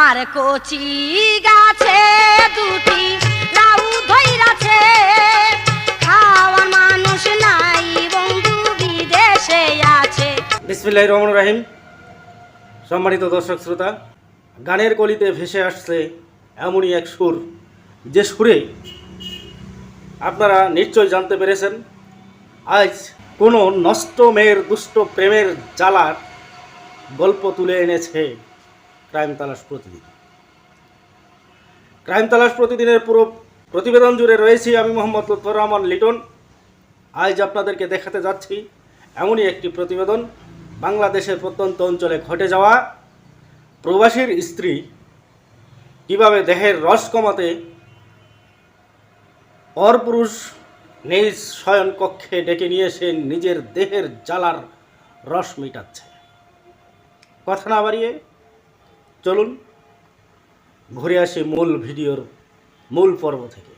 আমার কচি গাছে দুটি লাউ ধইরাছে খাওয়ার মানুষ নাই, বন্ধু বিদেশে আছে। বিসমিল্লাহ রহমান রাহিম। সম্মানিত দর্শক শ্রোতা, গানের কলিতে ভেসে আসছে এমনই এক সুর। যে সুরে আপনারা নিশ্চয় জানতে পেরেছেন, আজ কোনো নষ্ট মেয়ের দুষ্ট প্রেমের জ্বালার গল্প তুলে এনেছে ক্রাইম তালাশ প্রতিদিন। ক্রাইম তালাশ প্রতিদিনের পুরো প্রতিবেদন জুড়ে রয়েছি আমি মোহাম্মদ লুৎফর রহমান লিটন। আজ আপনাদেরকে দেখাতে যাচ্ছি এমনই একটি প্রতিবেদন বাংলাদেশের প্রত্যন্ত অঞ্চলে ঘটে যাওয়া। প্রবাসীর স্ত্রী কীভাবে দেহের রস কমাতে পরপুরুষ নিজ শয়ন কক্ষে ডেকে নিয়ে এসে নিজের দেহের জ্বালার রস মেটাচ্ছে। কথা না বাড়িয়ে চলুন ঘুরে আসি মূল ভিডিওর মূল পর্ব থেকে।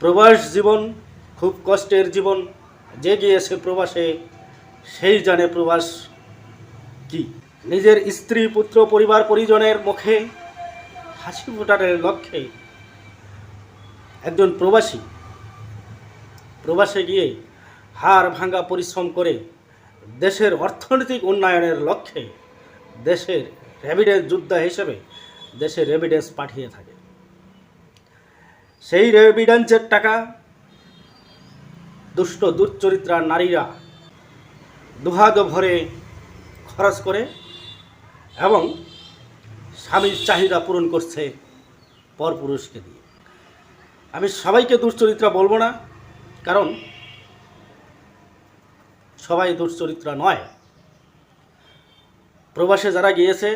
প্রবাস জীবন, খুব কষ্টের জীবন যে গিয়েছে প্রবাসে, সেই জানে প্রবাস কি? নিজের স্ত্রী, পুত্র, পরিবার, পরিজনের মুখে হাসি ফোটানোর লক্ষ্যে একজন প্রবাসী, প্রবাসে গিয়ে হাড় ভাঙ্গা পরিশ্রম করে দেশের অর্থনৈতিক উন্নয়নের লক্ষ্যে দেশের রেভিডেন্স যোদ্ধা হিসেবে দেশের রেভিডেন্স পাঠিয়ে থাকে। সেই রেভিডেন্সের টাকা দুষ্ট দুশ্চরিত্রা নারীরা দুহাদ ভরে খরচ করে এবং স্বামীর চাহিদা পূরণ করছে পরপুরুষকে দিয়ে। আমি সবাইকে দুশ্চরিত্রা বলব না, কারণ সবাই দুশ্চরিত্রা নয়। প্রবাসে যারা গিয়েছে,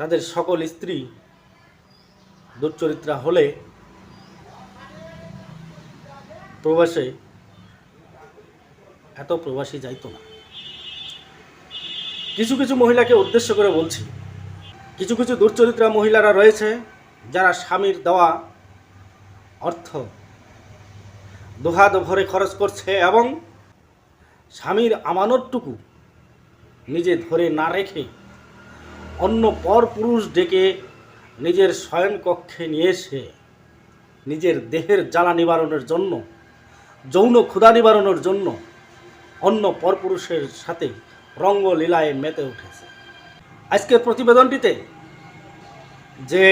তাদের সকল স্ত্রী দুশ্চরিত্রা হলে প্রবাসে এত প্রবাসী যাইতো না। কিছু কিছু মহিলাকে উদ্দেশ্য করে বলছি, কিছু কিছু দুশ্চরিত্রা মহিলারা রয়েছে, যারা স্বামীর দেওয়া অর্থ। দুহাত ভরে খরচ করছে এবং স্বামীর আমানতটুকু নিজে ধরে না রেখে অন্য পর পুরুষ ডেকে নিজের শয়ন কক্ষে নিয়ে এসে নিজের দেহের জ্বালা নিবারণের জন্য, যৌন ক্ষুধা নিবারণের জন্য অন্য পরপুরুষের সাথে রঙ্গলীলায় মেতে উঠেছে। আজকের প্রতিবেদনটিতে যে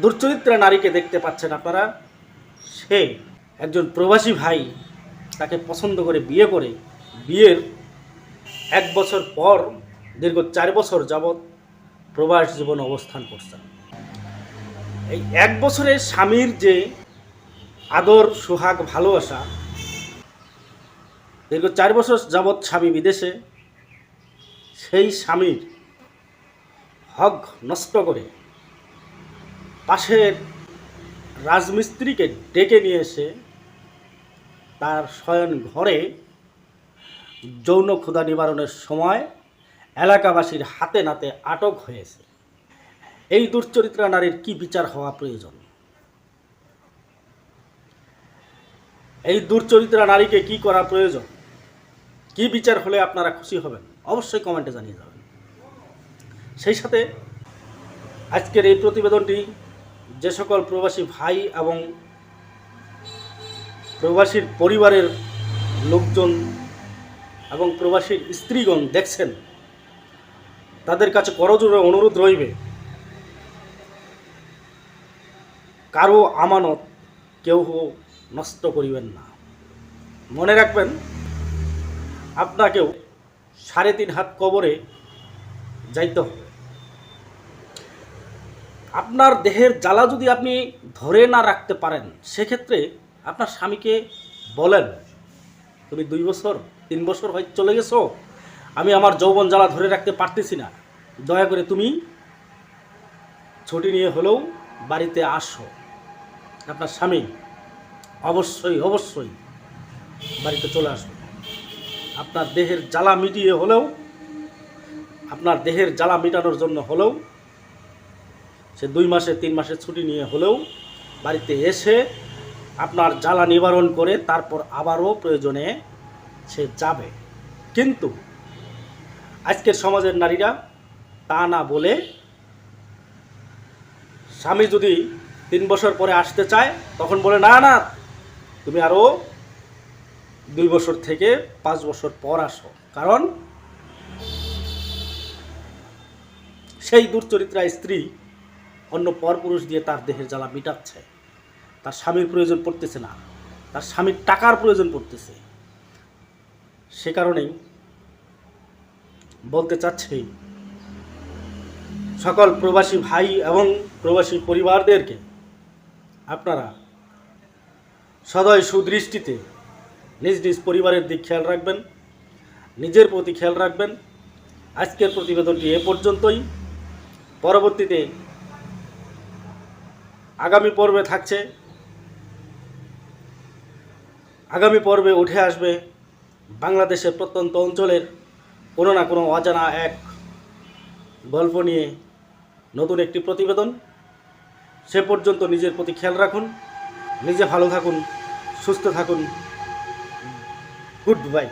দুর্চরিত্রা নারীকে দেখতে পাচ্ছেন আপনারা সে একজন প্রবাসী ভাই তাকে পছন্দ করে বিয়ে করে। বিয়ের এক বছর পর, দীর্ঘ চার বছর যাবৎ প্রবাস জীবন অবস্থান করছেন এই এক বছরে স্বামীর যে আদর, সোহাগ, ভালোবাসা, দীর্ঘ চার বছর যাবৎ স্বামী বিদেশে, সেই স্বামীর হক নষ্ট করে পাশের রাজমিস্ত্রিকে ডেকে নিয়ে এসে তার শয়ন ঘরে যৌন ক্ষুধা নিবারণের সময় এলাকাবাসীর হাতে নাতে আটক হয়েছে। এই দুশ্চরিত্রা নারীর কি বিচার হওয়া প্রয়োজন? এই দুর্চরিত্রা নারীকে কি করা প্রয়োজন? কি বিচার হলে আপনারা খুশি হবেন? অবশ্যই কমেন্টে জানিয়ে যাবেন। সেই সাথে আজকের এই প্রতিবেদনটি যে সকল প্রবাসী ভাই এবং প্রবাসীর পরিবারের লোকজন এবং প্রবাসীর স্ত্রীগণ দেখছেন, তাদের কাছে করজোরে অনুরোধ রইবে, কারও আমানত কেউ নষ্ট করিবেন না। মনে রাখবেন, আপনাকেও সাড়ে তিন হাত কবরে যাইতে হবে। আপনার দেহের জ্বালা যদি আপনি ধরে না রাখতে পারেন, সেক্ষেত্রে আপনার স্বামীকে বলেন, তুমি দুই বছর, তিন বছর হয় চলে গেছো, আমি আমার যৌবন জ্বালা ধরে রাখতে পারতেছি না। দয়া করে তুমি ছুটি নিয়ে হলেও বাড়িতে আসো। আপনার স্বামী অবশ্যই অবশ্যই বাড়িতে চলে আসবে। আপনার দেহের জ্বালা মিটিয়ে হলেও, আপনার দেহের জ্বালা মেটানোর জন্য হলেও সে দুই মাসে, তিন মাসের ছুটি নিয়ে হলেও বাড়িতে এসে আপনার জ্বালা নিবারণ করে তারপর আবারও প্রয়োজনে সে যাবে। কিন্তু আজকের সমাজের নারীরা তা না বলে স্বামী যদি তিন বছর পরে আসতে চায়, তখন বলে, না না, তুমি আরও দুই বছর থেকে পাঁচ বছর পর আসো। কারণ সেই দুর্চরিত্রা স্ত্রী অন্য পরপুরুষ দিয়ে তার দেহের জ্বালা মিটাচ্ছে। তার স্বামীর প্রয়োজন পড়তেছে না। তার স্বামীর টাকার প্রয়োজন পড়তেছে। সে কারণেই বলতে চাচ্ছি সকল প্রবাসী ভাই এবং প্রবাসী পরিবারদেরকে আপনারা সদয় সুদৃষ্টিতে নিজ নিজ পরিবারের দিক খেয়াল রাখবেন, নিজের প্রতি খেয়াল রাখবেন। আজকের প্রতিবেদনটি এ পর্যন্তই। পরবর্তীতে আগামী পর্বে থাকছে। আগামী পর্বে উঠে আসবে বাংলাদেশের প্রত্যন্ত অঞ্চলের কোনো না কোনো অজানা এক গল্প নিয়ে নতুন একটি প্রতিবেদন। সে পর্যন্ত নিজের প্রতি খেয়াল রাখুন, নিজে ভালো থাকুন, সুস্থ থাকুন। Good bye.